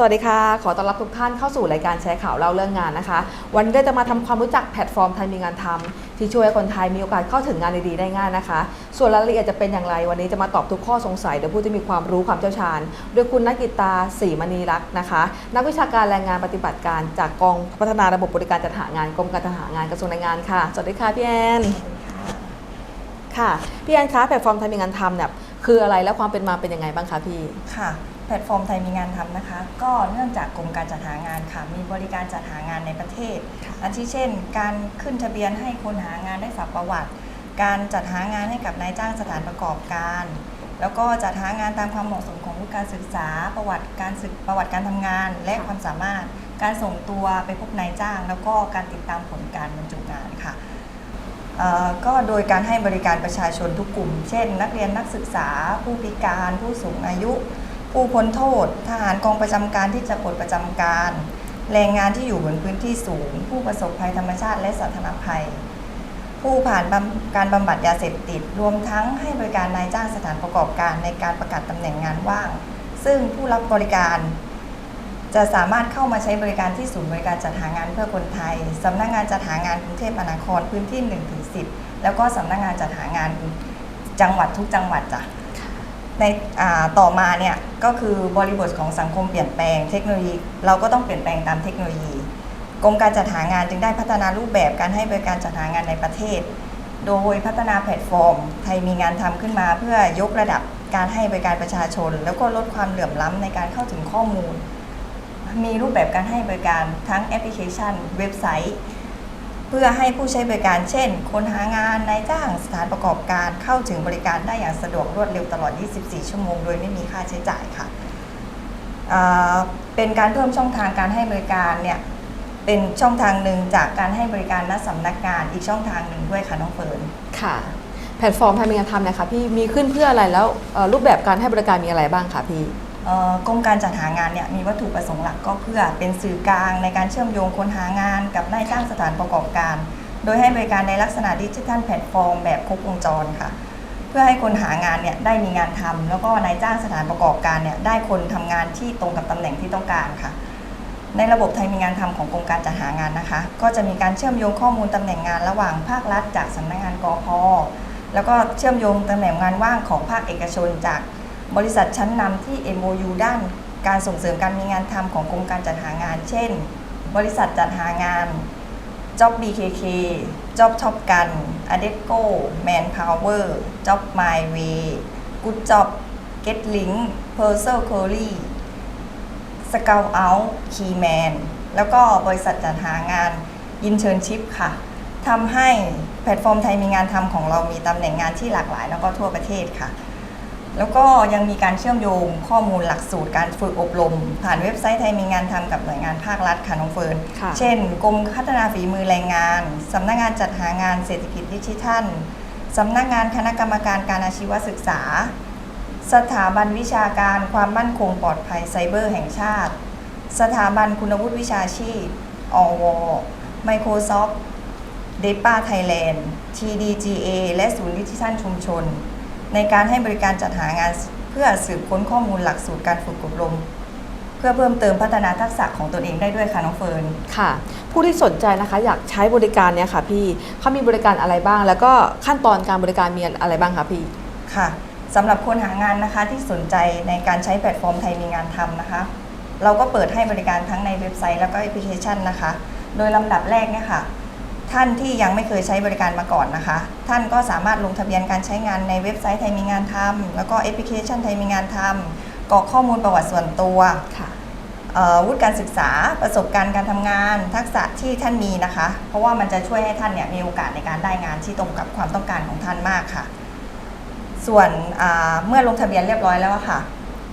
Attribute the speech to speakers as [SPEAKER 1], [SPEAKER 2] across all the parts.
[SPEAKER 1] สวัสดีค่ะ ขอต้อนรับทุกท่านเข้าสู่รายการแชร์ข่าวเล่าเรื่องงานนะคะ วันนี้จะมาทำความรู้จักแพลตฟอร์มไทยมีงานทำที่ช่วยให้คนไทยมีโอกาสเข้าถึงงานดีๆได้ง่ายนะคะ ส่วนรายละเอียดจะเป็นอย่างไร วันนี้จะมาตอบทุกข้อสงสัยโดยผู้ที่มีความรู้ความเชี่ยวชาญ โดยคุณนักกิตาศรีมณีรักษ์นะคะ นักวิชาการแรงงานปฏิบัติการจากกองพัฒนาระบบบริการจัดหางานกรมการจัดหางานกระทรวงแรงงานค่ะ สวัสดีค่ะพี่แอนค่ะพี่แอนคะแพลตฟอร์มไทยมีงานทำเนี่ยคืออะไรและความเป็นมาเป็นยังไงบ้างคะพี่
[SPEAKER 2] ค่ะ พลตฟอร์มไทยมีงานทำนะคะ ก็เนื่องจากกรมการจัดหางานค่ะ มีบริการจัดหางานในประเทศอาทิเช่น การขึ้นทะเบียนให้คนหางานได้ฝากประวัติ การจัดหางานให้กับนายจ้างสถานประกอบการ แล้วก็จัดหางานตามความเหมาะสมของวุฒิการศึกษา ประวัติการศึกประวัติการทำงาน และความสามารถ การส่งตัวไปพบนายจ้าง แล้วก็การติดตามผลการบรรจุงานค่ะเอ่อก็โดยการให้บริการประชาชนทุกกลุ่ม เช่น นักเรียนนักศึกษา ผู้พิการ ผู้สูงอายุ ผู้พ้นโทษ ทหารกองประจำการที่จะปลดประจำการ แรงงานที่อยู่บนพื้นที่สูง ผู้ประสบภัยธรรมชาติและสาธารณภัย ผู้ผ่านการบำบัดยาเสพติด รวมทั้งให้บริการนายจ้างสถานประกอบการในการประกาศตำแหน่งงานว่าง ซึ่งผู้รับบริการจะสามารถเข้ามาใช้บริการที่ศูนย์บริการจัดหางานเพื่อคนไทย สำนักงานจัดหางานกรุงเทพมหานครพื้นที่1ถึง10 แล้วก็สำนักงานจัดหางานจังหวัดทุกจังหวัดจ้ะ ในต่อมาเนี่ยก็คือบริบทของสังคมเปลี่ยนแปลงเทคโนโลยี เราก็ต้องเปลี่ยนแปลงตามเทคโนโลยี กรมการจัดหางานจึงได้พัฒนารูปแบบการให้บริการจัดหางานในประเทศ โดยพัฒนาแพลตฟอร์ม ไทยมีงานทำขึ้นมาเพื่อยกระดับการให้บริการประชาชน แล้วก็ลดความเหลื่อมล้ำในการเข้าถึงข้อมูล มีรูปแบบการให้บริการทั้งแอปพลิเคชัน เว็บไซต์ เพื่อให้ผู้ใช้บริการเช่น คนหางานนายจ้างสถานประกอบการเข้าถึงบริการได้อย่างสะดวกรวดเร็วตลอด 24 ชั่วโมง โดยไม่มีค่าใช้จ่ายค่ะเป็นการเพิ่มช่องทางการให้บริการเนี่ยเป็นช่องทางหนึ่งจากการให้บริการณสำนักงานอีกช่องทางหนึ่งด้วยค่ะน้องเฟิร์น
[SPEAKER 1] ค่ะ แพลตฟอร์มไทยมีงานทำเนี่ยค่ะพี่มีขึ้นเพื่ออะไรแล้วรูปแบบการให้บริการมีอะไรบ้างคะพี่
[SPEAKER 2] กรมการจัดหางานเนี่ยมีวัตถุประสงค์หลักก็เพื่อเป็นสื่อกลางในการเชื่อมโยงคนหางานกับนายจ้างสถานประกอบการ โดยให้บริการในลักษณะดิจิทัลแพลตฟอร์มแบบครบวงจรค่ะ เพื่อให้คนหางานเนี่ยได้มีงานทำแล้วก็นายจ้างสถานประกอบการเนี่ยได้คนทำงานที่ตรงกับตำแหน่งที่ต้องการค่ะ ในระบบไทยมีงานทำของกรมการจัดหางานนะคะ ก็จะมีการเชื่อมโยงข้อมูลตำแหน่งงานระหว่างภาครัฐจากสำนักงานกอพแล้วก็เชื่อมโยงตำแหน่งงานว่างของภาคเอกชนจาก บริษัทชั้นนำที่ MOU ด้านการส่งเสริมการมีงานทำของกรมการจัดหางาน เช่น บริษัทจัดหางาน Job BKK Job Top Gun Adecco Manpower Job My Way Good Job Get Link p e r s e l Curry Scout Out Keyman แล้วก็บริษัทจัดหางาน Internship ค่ะทำให้แพลตฟอร์มไทยมีงานทำของเรามีตำแหน่งงานที่หลากหลาย แล้วก็ทั่วประเทศค่ะ แล้วก็ยังมีการเชื่อมโยงข้อมูลหลักสูตรการฝึกอบรม ผ่านเว็บไซต์ไทยมีงานทำกับหน่วยงานภาครัฐค่ะน้องเฟิร์น
[SPEAKER 1] ค่ะ
[SPEAKER 2] เช่น กรมพัฒนาฝีมือแรงงานสำนักงานจัดหางานเศรษฐกิจดิจิทัลสำนักงานคณะกรรมการการอาชีวศึกษา สถาบันวิชาการความมั่นคงปลอดภัยไซเบอร์แห่งชาติ สถาบันคุณวุฒิวิชาชีพอว Microsoft d e p a Thailand TDGA และศูนย์ดิจิทัลชุมชน ในการให้บริการจัดหางานเพื่อสืบค้นข้อมูลหลักสูตรการฝึกอบรม เพื่อเพิ่มเติมพัฒนาทักษะของตนเองได้ด้วยค่ะน้องเฟิร์น
[SPEAKER 1] ค่ะ ผู้ที่สนใจนะคะอยากใช้บริการเนี่ยค่ะพี่เขามีบริการอะไรบ้าง แล้วก็ขั้นตอนการบริการมีอะไรบ้างคะพี่
[SPEAKER 2] ค่ะสำหรับคนหางานนะคะที่สนใจในการใช้แพลตฟอร์มไทยมีงานทำนะคะ เราก็เปิดให้บริการทั้งในเว็บไซต์แล้วก็แอปพลิเคชันนะคะ โดยลำดับแรกเนี่ยค่ะ ท่านที่ยังไม่เคยใช้บริการมาก่อนนะคะ ท่านก็สามารถลงทะเบียนการใช้งานในเว็บไซต์ไทยมีงานทำแล้วก็แอปพลิเคชันไทยมีงานทำกรอกข้อมูลประวัติส่วนตัว
[SPEAKER 1] ค่ะ
[SPEAKER 2] เอ่อวุฒิการศึกษาประสบการณ์การทำงาน ทักษะที่ท่านมีนะคะ เพราะว่ามันจะช่วยให้ท่านเนี่ยมีโอกาสในการได้งานที่ตรงกับความต้องการของท่านมากค่ะ ส่วนอ่าเมื่อลงทะเบียนเรียบร้อยแล้วอะค่ะ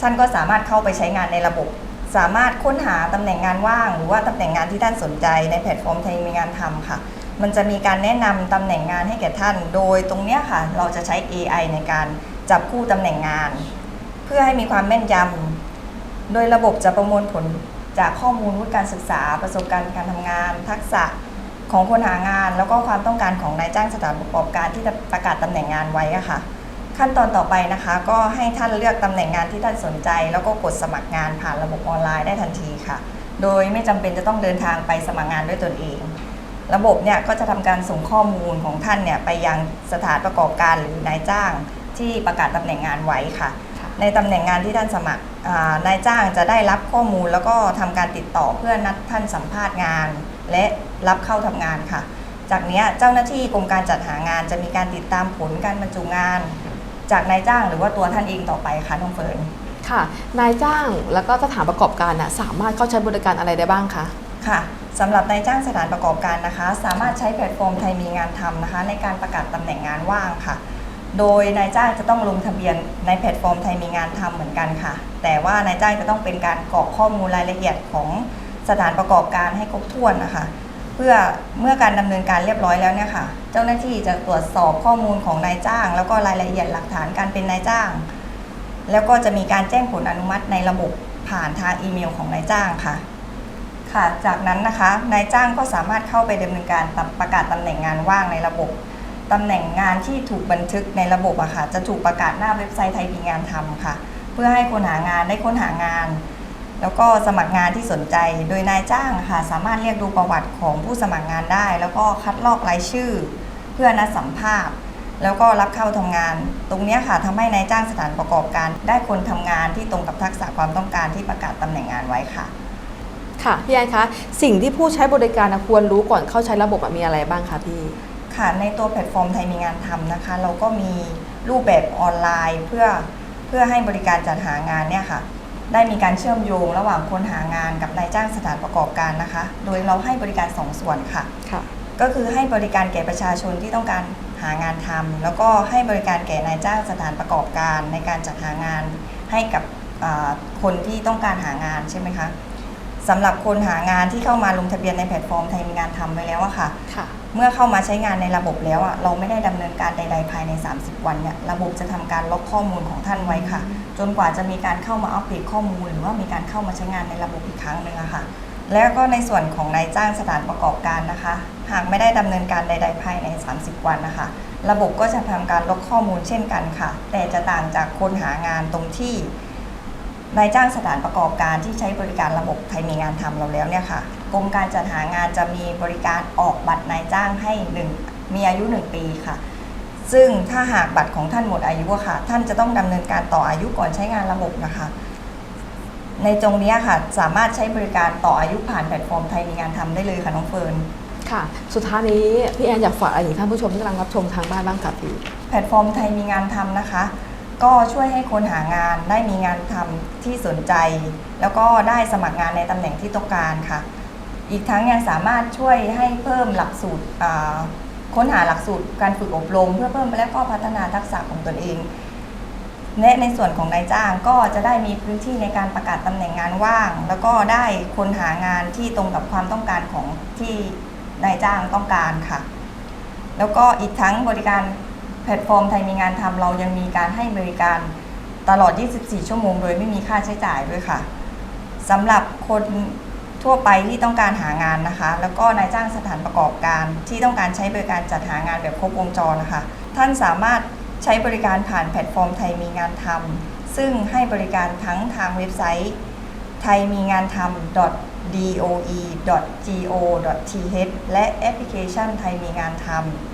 [SPEAKER 2] ท่านก็สามารถเข้าไปใช้งานในระบบ สามารถค้นหาตำแหน่งงานว่าง หรือว่าตำแหน่งงานที่ท่านสนใจในแพลตฟอร์มไทยมีงานทำค่ะ มันจะมีการแนะนำตำแหน่งงานให้แก่ท่าน โดยตรงเนี้ยค่ะ เราจะใช้ AI ในการจับคู่ตำแหน่งงาน เพื่อให้มีความแม่นยำ โดยระบบจะประมวลผลจากข้อมูลวุฒิการศึกษา ประสบการณ์การทำงาน ทักษะของคนหางาน แล้วก็ความต้องการของนายจ้างสถานประกอบการที่จะประกาศตำแหน่งงานไว้ค่ะ ขั้นตอนต่อไปนะคะ ก็ให้ท่านเลือกตำแหน่งงานที่ท่านสนใจ แล้วก็กดสมัครงานผ่านระบบออนไลน์ได้ทันทีค่ะ โดยไม่จำเป็นจะต้องเดินทางไปสมัครงานด้วยตนเอง ระบบเนี่ยก็จะทำการส่งข้อมูลของท่านเนี่ยไปยังสถานประกอบการหรือนายจ้างที่ประกาศตำแหน่งงานไว้ค่ะ
[SPEAKER 1] ค่ะ
[SPEAKER 2] ในตำแหน่งงานที่ท่านสมัครอ่านายจ้างจะได้รับข้อมูล แล้วก็ทำการติดต่อเพื่อนัดท่านสัมภาษณ์งาน และรับเข้าทำงานค่ะ จากเนี้ยเจ้าหน้าที่กรมการจัดหางานจะมีการติดตามผลการบรรจุงาน จากนายจ้างหรือว่าตัวท่านเองต่อไปค่ะน้องเฟิร์น
[SPEAKER 1] ค่ะ นายจ้างแล้วก็สถานประกอบการน่ะสามารถเข้าใช้บริการอะไรได้บ้างคะ
[SPEAKER 2] ค่ะ สำหรับนายจ้างสถานประกอบการนะคะ สามารถใช้แพลตฟอร์มไทยมีงานทำนะคะ ในการประกาศตำแหน่งงานว่างค่ะ โดยนายจ้างจะต้องลงทะเบียนในแพลตฟอร์มไทยมีงานทำเหมือนกันค่ะ แต่ว่านายจ้างจะต้องเป็นการกรอกข้อมูลรายละเอียดของสถานประกอบการให้ครบถ้วนนะคะ เพื่อเมื่อการดำเนินการเรียบร้อยแล้วเนี่ยค่ะ เจ้าหน้าที่จะตรวจสอบข้อมูลของนายจ้าง แล้วก็รายละเอียดหลักฐานการเป็นนายจ้าง แล้วก็จะมีการแจ้งผลอนุมัติในระบบผ่านทางอีเมลของนายจ้างค่ะ ค่ะ จากนั้นนะคะนายจ้างก็สามารถเข้าไปดำเนินการประกาศตำแหน่งงานว่างในระบบตำแหน่งงานที่ถูกบันทึกในระบบอะค่ะ จะถูกประกาศหน้าเว็บไซต์ไทยมีงานทำค่ะ เพื่อให้คนหางานได้ค้นหางาน แล้วก็สมัครงานที่สนใจ โดยนายจ้างค่ะ สามารถเรียกดูประวัติของผู้สมัครงานได้ แล้วก็คัดลอกรายชื่อ เพื่อนัดสัมภาษณ์ แล้วก็รับเข้าทำงาน ตรงนี้ค่ะทำให้นายจ้างสถานประกอบการ ได้คนทำงานที่ตรงกับทักษะความต้องการที่ประกาศตำแหน่งงานไว้ค่ะ
[SPEAKER 1] ค่ะพี่แอนคะสิ่งที่ผู้ใช้บริการน่ะควรรู้ก่อนเข้าใช้ระบบอะมีอะไรบ้างคะพี่
[SPEAKER 2] ค่ะในตัวแพลตฟอร์มไทยมีงานทำนะคะ เราก็มีรูปแบบออนไลน์เพื่อเพื่อให้บริการจัดหางานเนี่ยค่ะ ได้มีการเชื่อมโยงระหว่างคนหางานกับนายจ้างสถานประกอบการนะคะ โดยเราให้บริการสองส่วนค่ะ
[SPEAKER 1] ค่ะ
[SPEAKER 2] ก็คือให้บริการแก่ประชาชนที่ต้องการหางานทำแล้วก็ให้บริการแก่นายจ้างสถานประกอบการในการจัดหางานให้กับอ่าคนที่ต้องการหางานใช่ไหมคะ สำหรับคนหางานที่เข้ามาลงทะเบียนในแพลตฟอร์มไทยมีงานทำไว้แล้วอะค่ะ
[SPEAKER 1] ค่ะ
[SPEAKER 2] เมื่อเข้ามาใช้งานในระบบแล้วอะเราไม่ได้ดำเนินการใด ๆ ภายใน 30 วันเนี่ยระบบจะทำการล็อกข้อมูลของท่านไว้ค่ะ จนกว่าจะมีการเข้ามาอัปเดตข้อมูล หรือว่ามีการเข้ามาใช้งานในระบบอีกครั้งหนึ่งอะค่ะ แล้วก็ในส่วนของนายจ้างสถานประกอบการนะคะ หากไม่ได้ดำเนินการใด ๆ ภายใน 30 วันนะคะ ระบบก็จะทำการลบข้อมูลเช่นกันค่ะ แต่จะต่างจากคนหางานตรงที่ นายจ้างสถานประกอบการที่ใช้บริการระบบไทยมีงานทำเราแล้วเนี่ยค่ะกรมการจัดหางานจะมีบริการออกบัตรนายจ้างให้หนึ่งมีอายุ 1 ปีค่ะ ซึ่งถ้าหากบัตรของท่านหมดอายุอะค่ะ ท่านจะต้องดำเนินการต่ออายุก่อนใช้งานระบบนะคะ ในตรงเนี้ยค่ะสามารถใช้บริการต่ออายุผ่านแพลตฟอร์มไทยมีงานทำได้เลยค่ะน้องเฟิร์น
[SPEAKER 1] ค่ะ สุดท้ายนี้พี่แอนอยากฝากอะไรถึงท่านผู้ชมที่กำลังรับชมทางบ้านบ้างคะพี่
[SPEAKER 2] แพลตฟอร์มไทยมีงานทำนะคะ ก็ช่วยให้คนหางานได้มีงานทำที่สนใจ แล้วก็ได้สมัครงานในตำแหน่งที่ต้องการค่ะ อีกทั้งยังสามารถช่วยให้เพิ่มหลักสูตรอ่าค้นหาหลักสูตรการฝึกอบรม เพื่อเพิ่มและก็พัฒนาทักษะของตนเอง และในส่วนของนายจ้างก็จะได้มีพื้นที่ในการประกาศตำแหน่งงานว่าง แล้วก็ได้คนหางานที่ตรงกับความต้องการของที่นายจ้างต้องการค่ะ แล้วก็อีกทั้งบริการ พลตฟอร์มไทยมีงานทำเรายังมีการให้บริการตลอด 24 ชั่วโมง โดยไม่มีค่าใช้จ่ายด้วยค่ะสำหรับคนทั่วไปที่ต้องการหางานนะคะ แล้วก็นายจ้างสถานประกอบการที่ต้องการใช้บริการจัดหางานแบบครบวงจรนะคะ ท่านสามารถใช้บริการผ่านแพลตฟอร์มไทยมีงานทำซึ่งให้บริการทั้งทางเว็บไซต์ไทยมีงานทำ doe.go.th และแอปพลิเคชันไทยมีงานทำ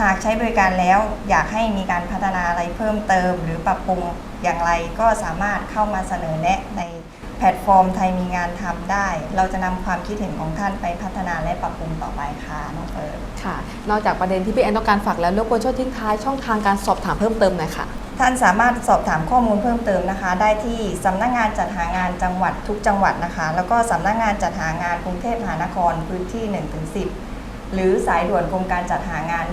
[SPEAKER 2] หากใช้บริการแล้วอยากให้มีการพัฒนาอะไรเพิ่มเติม หรือปรับปรุงอย่างไรก็สามารถเข้ามาเสนอแนะในแพลตฟอร์มไทยมีงานทำได้ เราจะนำความคิดเห็นของท่านไปพัฒนาและปรับปรุงต่อไปค่ะน้องเฟิร์น
[SPEAKER 1] ค่ะ นอกจากประเด็นที่พี่แอนต้องการฝากแล้วรบกวนช่วยทิ้งท้ายช่องทางการสอบถามเพิ่มเติมหน่อยค่ะ
[SPEAKER 2] ท่านสามารถสอบถามข้อมูลเพิ่มเติมนะคะ ได้ที่สำนักงานจัดหางานจังหวัดทุกจังหวัดนะคะ แล้วก็สำนักงานจัดหางานกรุงเทพมหานครพื้นที่ 1-10 หรือสายด่วนกรมการจัดหางาน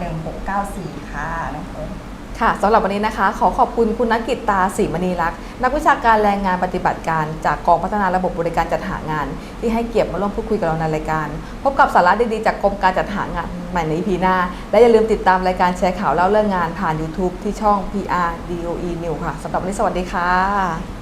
[SPEAKER 2] 1694 ค่ะน้องเฟิร์น
[SPEAKER 1] ค่ะสำหรับวันนี้นะคะ ขอขอบคุณคุณนักกิตตาศรีมณีรักษ์นักวิชาการแรงงานปฏิบัติการ จากกองพัฒนาระบบบริการจัดหางาน ที่ให้เกียรติมาร่วมพูดคุยกับเราในรายการ พบกับสาระดีๆจากกรมการจัดหางานใหม่ใน EP หน้า และอย่าลืมติดตามรายการแชร์ข่าวเล่าเรื่องงานผ่าน YouTube ที่ช่อง PR DOE New ค่ะสำหรับวันนี้สวัสดีค่ะ